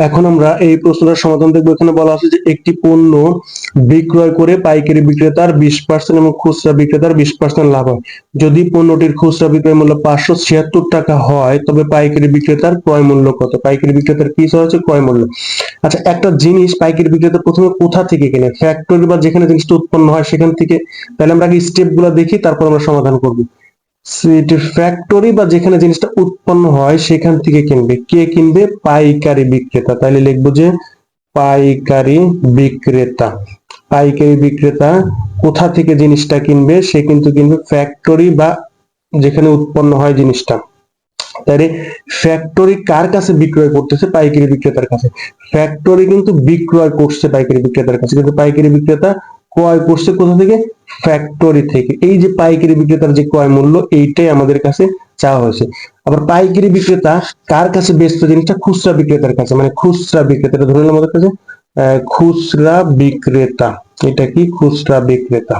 এখন আমরা এই প্রশ্নটার সমাধান দেখব। এখানে বলা আছে যে একটি পণ্য বিক্রয় করে পাইকারি বিক্রেতার বিশ পার্সেন্ট এবং খুচরা বিক্রেতার বিশ পার্সেন্ট লাভ হয়। যদি পণ্যটির খুচরা বিক্রয় মূল্য পাঁচশো ছিয়াত্তর টাকা হয়, তবে পাইকারি বিক্রেতার ক্রয় মূল্য কত? পাইকারি বিক্রেতার কি হচ্ছে? ক্রয় মূল্য। আচ্ছা একটা জিনিস পাইকারি বিক্রেতা প্রথমে কোথা থেকে কেনে? ফ্যাক্টরি বা যেখানে জিনিসটা উৎপন্ন হয়, সেখান থেকে। তাহলে আমরা আগে স্টেপগুলো দেখি, তারপর আমরা সমাধান করব। ফ্যাক্টরি বা যেখানে জিনিসটা উৎপন্ন হয়, সেখান থেকে কিনবে। কে কিনবে? পাইকারি বিক্রেতা। তাহলে লিখব যে পাইকারি বিক্রেতা। পাইকারি বিক্রেতা কোথা থেকে জিনিসটা কিনবে? সে কিন্তু কিনবে ফ্যাক্টরি বা যেখানে উৎপন্ন হয় জিনিসটা। তাহলে ফ্যাক্টরি কার কাছে বিক্রয় করতেছে? পাইকারি বিক্রেতার কাছে। ফ্যাক্টরি কিন্তু বিক্রয় করছে পাইকারি বিক্রেতার কাছে। কিন্তু পাইকারি বিক্রেতা ক্রয় করছে কোথা থেকে? ফ্যাক্টরি থেকে। এই যে পাইকারি বিক্রেতার যে ক্রয় মূল্য, এইটাই আমাদের কাছে চাওয়া হয়েছে। আবার পাইকারি বিক্রেতা কার কাছে বেচতো জিনিসটা? খুচরা বিক্রেতার কাছে। মানে খুচরা বিক্রেতা ধরে নিলাম আমাদের কাছে খুচরা বিক্রেতা। এটা কি? খুচরা বিক্রেতা।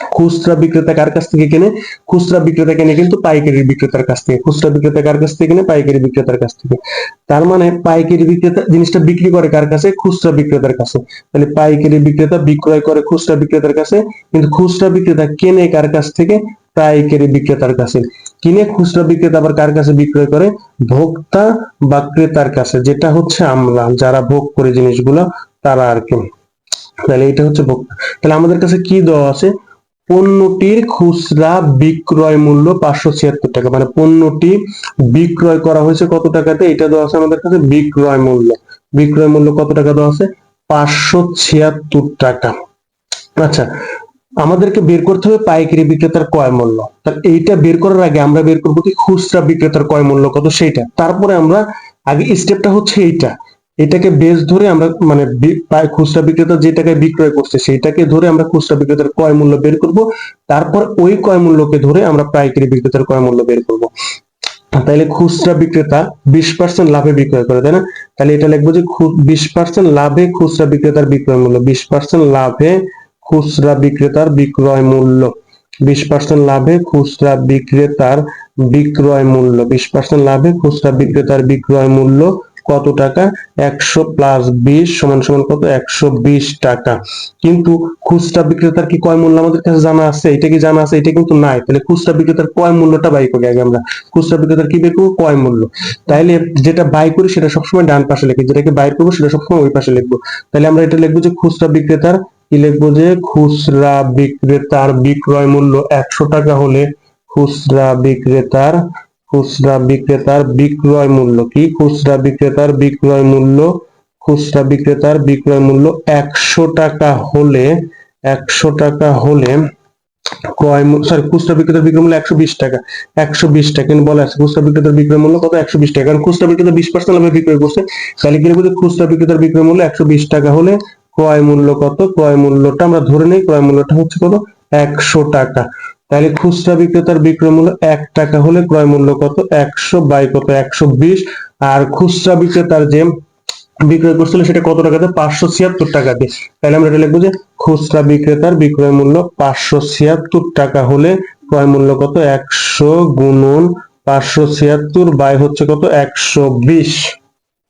খুচরা বিক্রেতা কার কাছ থেকে কেনে? খুচরা বিক্রেতা কেনে কিন্তু পাইকারি বিক্রেতার কাছ থেকে, খুচরা বিক্রেতা কার কাছ থেকে কেনে? পাইকারি বিক্রেতার কাছ থেকে। তার মানে পাইকারি বিক্রেতা জিনিসটা বিক্রি করে কার কাছে? খুচরা বিক্রেতার কাছে। তাহলে পাইকারি বিক্রেতা বিক্রয় করে খুচরা বিক্রেতার কাছে, কিন্তু খুচরা বিক্রেতা কেনে কার কাছ থেকে? পাইকারি বিক্রেতার কাছে। কিনে খুচরা বিক্রেতা আবার কার কাছে বিক্রয় করে? ভোক্তা বা ক্রেতার কাছে। যেটা হচ্ছে আমরা, যারা ভোগ করে জিনিসগুলো, তারা আর কি। তাহলে এটা হচ্ছে ভোক্তা। তাহলে আমাদের কাছে কি দেওয়া আছে? পণ্যটির খুচরা বিক্রয় মূল্য পাঁচশো ছিয়াত্তর টাকা। মানে পণ্যটি বিক্রয় করা হয়েছে কত টাকাতে? এটা দেওয়া আছে আমাদের কাছে বিক্রয় মূল্য। বিক্রয় মূল্য কত টাকা দেওয়া আছে? পাঁচশো ছিয়াত্তর টাকা। আচ্ছা আমাদেরকে বের করতে হবে পাইকারি বিক্রেতার ক্রয় মূল্য। এইটা বের করার আগে আমরা বের করব কি? খুচরা বিক্রেতার ক্রয় মূল্য কত? সেইটা। তারপরে আমরা আগে স্টেপটা হচ্ছে এইটা। এটাকে বেস ধরে আমরা মানে খুচরা বিক্রেতা যে টাকায় বিক্রয় করছে, সেইটাকে ধরে আমরা খুচরা বিক্রেতার ক্রয় মূল্য বের করব। তারপর ওই ক্রয় মূল্যকে ধরে আমরা পাইকারি বিক্রেতার ক্রয় মূল্য বের করব। তাইলে খুচরা বিক্রেতা বিশ পার্সেন্ট লাভে বিক্রয় করে, তাই না? তাহলে এটা লিখব যে বিশ পার্সেন্ট লাভে খুচরা বিক্রেতার বিক্রয় মূল্য, বিশ পার্সেন্ট লাভে খুচরা বিক্রেতার বিক্রয় মূল্য, বিশ পার্সেন্ট লাভে খুচরা বিক্রেতার বিক্রয় মূল্য, বিশ পার্সেন্ট লাভে খুচরা বিক্রেতার বিক্রয় মূল্য কত টাকা? একশো প্লাস বিশ সমান সমান কত? একশো বিশ টাকা। কিন্তু খুচরা বিক্রেতার কি কয় মূল্য আমাদের কাছে জানা আছে? এটা কি জানা আছে? এটা কিন্তু নাই। তাহলে খুচরা বিক্রেতার মূল্যটা বাই করি আগে আমরা। খুচরা বিক্রেতার কি বের করব? মূল্য। তাইলে যেটা বাই করি সেটা সবসময় ডান পাশে লিখি। যেটাকে বাইর করব সেটা সবসময় ওই পাশে লিখব। তাহলে আমরা এটা লিখব যে খুচরা বিক্রেতার কি লিখব যে খুচরা বিক্রেতার বিক্রয় মূল্য একশো টাকা হলে খুচরা বিক্রেতার খুচরা বিক্রেতার বিক্রয় মূল্য কি? খুচরা বিক্রেতার বিক্রয় মূল্য, খুচরা বিক্রেতার বিক্রয় মূল্য একশো টাকা হলে, একশো টাকা হলে ক্রয় সরি খুচরা বিক্রেতার বিক্রয় মূল্য একশো বিশ টাকা, একশো বিশ টাকা। কিন্তু বলা আছে খুচরা বিক্রেতার বিক্রয় মূল্য কত? একশো বিশ টাকা। কারণ খুচরা বিক্রেতা বিশ পার্সেন্ট লাভে বিক্রয় করছে। তাহলে কি লিখব খুচরা বিক্রেতার বিক্রয় মূল্য একশো বিশ টাকা হলে ক্রয় মূল্য কত? ক্রয় মূল্যটা আমরা ধরে নেই। ক্রয় মূল্যটা হচ্ছে কত? একশো টাকা। তাহলে খুচরা বিক্রেতার বিক্রয় মূল্য এক টাকা হলে ক্রয় মূল্য কত? একশো, বাই কত? একশো বিশ। আর খুচরা বিক্রেতার যে বিক্রয় করছিল সেটা কত টাকা টাকাতে পাঁচশো ছিয়াত্তর টাকা দিয়ে। তাহলে আমরা এটা লিখব যে খুচরা বিক্রেতার বিক্রয় মূল্য পাঁচশো ছিয়াত্তর টাকা হলে ক্রয় মূল্য কত? একশো গুণন পাঁচশো ছিয়াত্তর বাই হচ্ছে কত? একশো বিশ।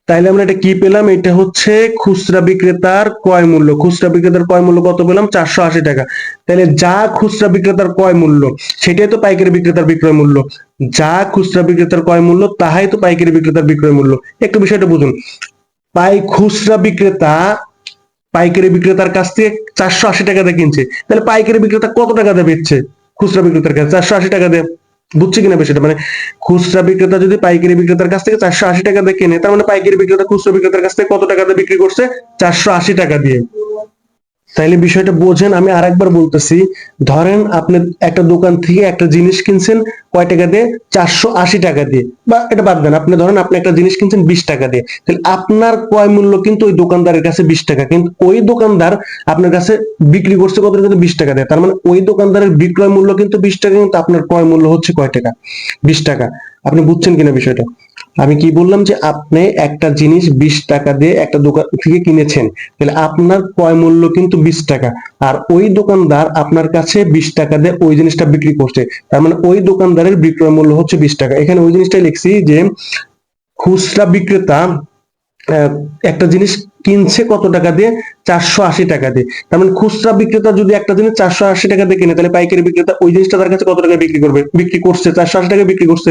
তাইলে আমরা এটা কি পেলাম? এটা হচ্ছে খুচরা বিক্রেতার ক্রয় মূল্য। খুচরা বিক্রেতার ক্রয় মূল্য কত পেলাম? চারশো আশি টাকা। তাহলে যা খুচরা বিক্রেতার ক্রয় মূল্য, সেটাই তো পাইকারি বিক্রেতার বিক্রয় মূল্য। যা খুচরা বিক্রেতার ক্রয় মূল্য, তাহাই তো পাইকারি বিক্রেতার বিক্রয় মূল্য। একটু বিষয়টা বুঝুন। পাই খুচরা বিক্রেতা পাইকারি বিক্রেতার কাছ থেকে চারশো আশি টাকা দিয়ে কিনছে। তাহলে পাইকারি বিক্রেতা কত টাকা দিয়ে বেচছে খুচরা বিক্রেতার কাছে? চারশো আশি টাকা দিয়ে। বুঝছে কিনা বিষয়টা? মানে খুচরা বিক্রেতা যদি পাইকারি বিক্রেতার কাছ থেকে চারশো আশি টাকা দিয়ে কেনে, তার মানে পাইকারি বিক্রেতা খুচরা বিক্রেতার কাছ থেকে কত টাকা দিয়ে বিক্রি করছে? চারশো আশি টাকা দিয়ে। তাইলে বিষয়টা বোঝেন, আমি আরেকবার বলতেছি, ধরেন আপনি একটা দোকান থেকে একটা জিনিস কিনছেন, কয় টাকা দিয়ে? চারশো আশি টাকা দিয়ে। বা এটা বাদ দেন, আপনি ধরেন আপনি একটা জিনিস কিনছেন বিশ টাকা দিয়ে। তাহলে আপনার ক্রয় মূল্য কিন্তু ওই দোকানদারের কাছে বিশ টাকা, কিন্তু ওই দোকানদার আপনার কাছে বিক্রি করছে কত টাকা? বিশ টাকা দেয়। তার মানে ওই দোকানদারের বিক্রয় মূল্য কিন্তু বিশ টাকা, কিন্তু আপনার ক্রয় মূল্য হচ্ছে কয় টাকা? বিশ টাকা। আপনি বুঝছেন কিনা বিষয়টা? আমি কি বললাম যে আপনি একটা জিনিস বিশ টাকা দিয়ে একটা দোকান থেকে কিনেছেন, তাহলে আপনার ক্রয় মূল্য কিন্তু বিশ টাকা। আর ওই দোকানদার আপনার কাছে বিশ টাকা দিয়ে ওই জিনিসটা বিক্রি করছে। তার মানে ওই দোকানদারের বিক্রয় মূল্য হচ্ছে বিশ টাকা। এখানে ওই জিনিসটাই লিখছি যে খুচরা বিক্রেতা একটা জিনিস কিনছে কত টাকা দিয়ে? চারশো আশি টাকা দিয়ে। তার মানে খুচরা বিক্রেতা যদি একটা জিনিস চারশো আশি টাকা দিয়ে কিনে, তাহলে পাইকারি বিক্রেতা ওই জিনিসটা তার কাছে কত টাকা বিক্রি করবে? বিক্রি করছে, চারশো আশি টাকা বিক্রি করছে।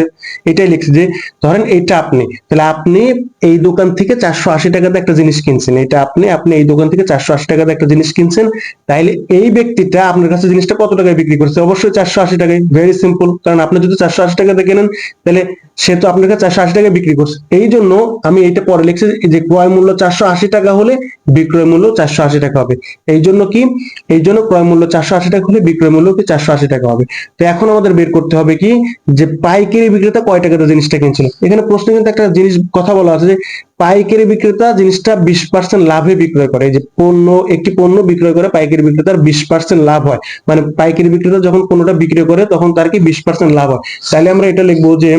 এটাই লিখছে যে, ধরেন এটা আপনি, তাহলে আপনি এই দোকান থেকে চারশো আশি টাকা দিয়ে একটা জিনিস কিনছেন। এটা আপনি আপনি এই দোকান থেকে চারশো আশি টাকা দিয়ে একটা জিনিস কিনছেন, তাইলে এই ব্যক্তিটা আপনার কাছে জিনিসটা কত টাকায় বিক্রি করছে? অবশ্যই চারশো আশি টাকায়। ভেরি সিম্পল কারণ আপনি যদি চারশো আশি টাকা দিয়ে কেনেন, তাহলে সে তো আপনার কাছে চারশো আশি টাকায় বিক্রি করছে। এই জন্য আমি এইটা পরে লিখছি যে ক্রয় মূল্য চারশো আশি টাকা হলে বিক্রয় মূল্য চারশো আশি টাকা হবে। এই জন্য কি? এই জন্য ক্রয় মূল্য চারশো আশি টাকা হলে বিক্রয় মূল্য কি চারশো আশি টাকা হবে। তো এখন আমাদের বের করতে হবে কি? যে পাইকারি বিক্রেতা কয় টাকাতে জিনিসটা কিনছিল? এখানে প্রশ্নে কিন্তু একটা জিনিস কথা বলা আছে যে পাইকারি বিক্রেতা জিনিসটা বিশ পার্সেন্ট লাভে বিক্রয় করে। যে পণ্য, একটি পণ্য বিক্রয় করে পাইকারি বিক্রেতার বিশ পার্সেন্ট লাভ হয়। মানে পাইকারি বিক্রেতা যখন পণ্যটা বিক্রয় করে তখন তার কি বিশ পার্সেন্ট লাভ হয়। তাহলে আমরা এটা লিখব যে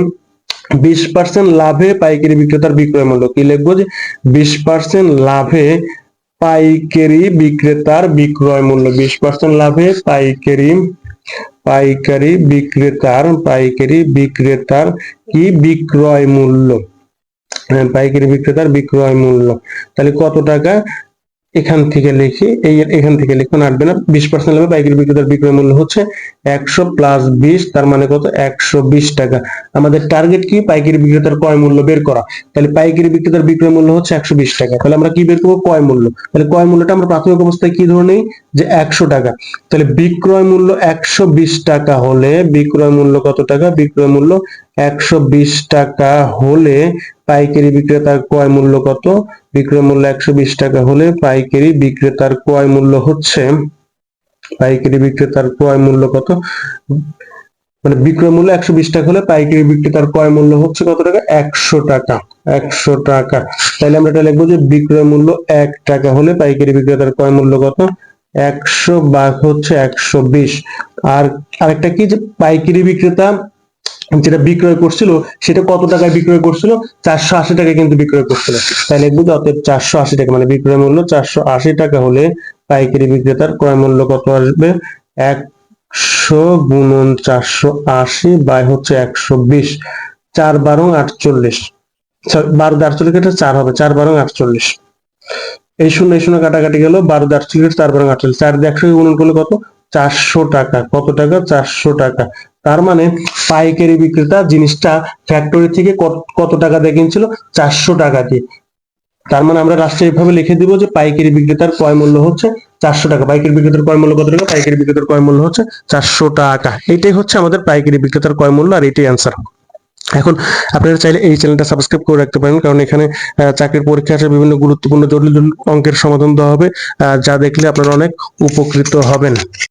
বিশ পার্সেন্ট লাভে পাইকারি বিক্রেতার বিক্রয় মূল্য। কি লিখব যে বিশ পার্সেন্ট লাভে পাইকারি বিক্রেতার বিক্রয় মূল্য। বিশ পার্সেন্ট লাভে পাইকারি পাইকারি বিক্রেতার পাইকারি বিক্রেতার কি বিক্রয় মূল্য? হ্যাঁ, পাইকারি বিক্রেতার বিক্রয় মূল্য। তাহলে কত টাকা? এখান থেকে লিখি, এই এখান থেকে লিখুন আটবে না। বিশ পার্সেন্ট লাভে পাইকারি বিক্রেতার বিক্রয় মূল্য হচ্ছে একশো প্লাস বিশ, তার মানে কত? একশো বিশ টাকা। আমাদের টার্গেট কি? পাইকারি বিক্রেতার ক্রয় মূল্য বের করা। তাহলে পাইকারি বিক্রেতার বিক্রয় মূল্য হচ্ছে একশো বিশ টাকা। তাহলে আমরা কি বের করব? ক্রয় মূল্য। তাহলে ক্রয় মূল্যটা আমরা প্রাথমিক অবস্থায় কি ধরে নেই? যে একশো টাকা। তাহলে বিক্রয় মূল্য একশো বিশ টাকা হলে বিক্রয় মূল্য কত টাকা? বিক্রয় মূল্য একশো বিশ টাকা হলে পাইকারি বিক্রেতার ক্রয় মূল্য কত? বিক্রয় মূল্য একশো বিশ টাকা হলে পাইকারি বিক্রেতার ক্রয় মূল্য হচ্ছে, পাইকারি বিক্রেতার ক্রয় মূল্য কত? মানে বিক্রয় মূল্য একশো বিশ টাকা হলে পাইকারি বিক্রেতার ক্রয় মূল্য হচ্ছে কত টাকা? একশো টাকা একশো টাকা। তাহলে আমরা এটা লিখব যে বিক্রয় মূল্য এক টাকা হলে পাইকারি বিক্রেতার ক্রয় মূল্য কত? একশো ভাগ হচ্ছে একশো বিশ। আর আরেকটা কি যে পাইকারি বিক্রেতা যেটা বিক্রয় করছিল, সেটা কত টাকায় বিক্রয় করছিল? চারশো আশি টাকায় কিন্তু বিক্রয় করছিল। তাই লিখব অতএব চারশো আশি টাকা মানে বিক্রয় মূল্য চারশো আশি টাকা হলে পাইকারি বিক্রেতার ক্রয় মূল্য কত আসবে? একশো গুণন চারশো আশি বাই হচ্ছে একশো বিশ, চার বারো আটচল্লিশ। বারো আটচল্লিশ এটা চার হবে, চার বারো আটচল্লিশ। এই শূন্য এই শূন্য কাটাকাটি গেল, বারো আটচল্লিশ চার বারো আটচল্লিশ। চার একশো গুণন করলে কত? চারশো টাকা। কত টাকা? চারশো টাকা। তার মানে পাইকারি বিক্রেতা জিনিসটা ফ্যাক্টরি থেকে কত- টাকা দিয়ে কিনছিল? চারশো টাকা দিয়ে। তার মানে আমরা রাষ্ট্রে এভাবে লিখে দিব যে পাইকারি বিক্রেতার ক্রয় মূল্য হচ্ছে চারশো টাকা। পাইকারি বিক্রেতার ক্রয় মূল্য কত টাকা? পাইকারি বিক্রেতার ক্রয় মূল্য হচ্ছে চারশো টাকা। এটাই হচ্ছে আমাদের পাইকারি বিক্রেতার ক্রয় মূল্য আর এটাই অ্যান্সার এখন আপনারা চাইলে এই চ্যানেলটা সাবস্ক্রাইব করে রাখতে পারেন, কারণ এখানে চাকরির পরীক্ষা আসে বিভিন্ন গুরুত্বপূর্ণ জটিল অঙ্কের সমাধান দেওয়া হবে যা দেখলে আপনারা অনেক উপকৃত হবেন।